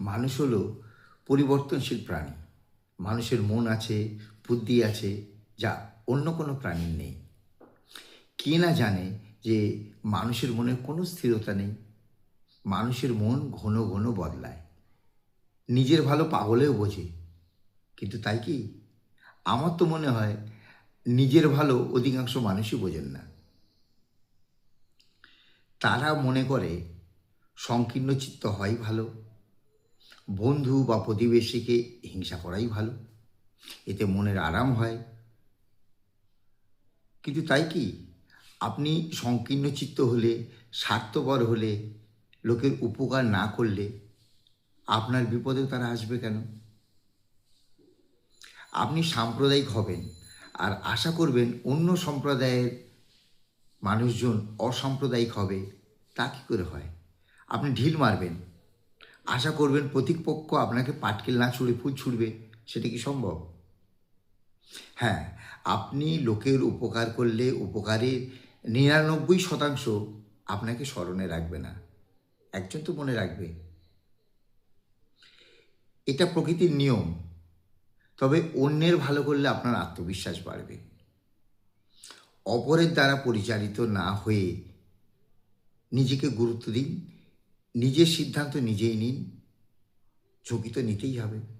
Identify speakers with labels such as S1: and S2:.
S1: মানুষ হলো পরিবর্তনশীল প্রাণী। মানুষের মন আছে, বুদ্ধি আছে, যা অন্য কোনো প্রাণীর নেই। কে না জানে যে মানুষের মনে কোনো স্থিরতা নেই? মানুষের মন ঘন ঘন বদলায়। নিজের ভালো পাগলেও বোঝে। কিন্তু তাই কি? আমার তো মনে হয় নিজের ভালো অধিকাংশ মানুষই বোঝেন না। তারা মনে করে, সংকীর্ণ চিত্ত হয় ভালো। বন্ধু বা প্রতিবেশীকে হিংসা করাই ভালো। এতে মনের আরাম হয়। কিন্তু তাই কি? আপনি সংকীর্ণ চিত্ত হলে, স্বার্থপর হলে, লোকের উপকার না করলে আপনার বিপদেও তারা আসবে কেন? আপনি সাম্প্রদায়িক হবেন আর আশা করবেন অন্য সম্প্রদায়ের মানুষজন অসাম্প্রদায়িক হবে। তা কী করে হয়? আপনি ঢিল মারবেন। আশা করবেন প্রতিপক্ষ আপনাকে পাটকেল না ছুঁড়ে ফুল ছুড়বে। সেটা কি সম্ভব? হ্যাঁ আপনি লোকের উপকার করলে উপকারের নিরানব্বই শতাংশ আপনাকে স্মরণে রাখবে না। একজন তো মনে রাখবে। এটা প্রকৃতির নিয়ম। তবে অন্যের ভালো করলে আপনার আত্মবিশ্বাস বাড়বে। অপরের দ্বারা পরিচালিত না হয়ে নিজেকে গুরুত্ব দিন। নিজের সিদ্ধান্ত নিজেই নিন ঝুঁকি তো নিতেই হবে।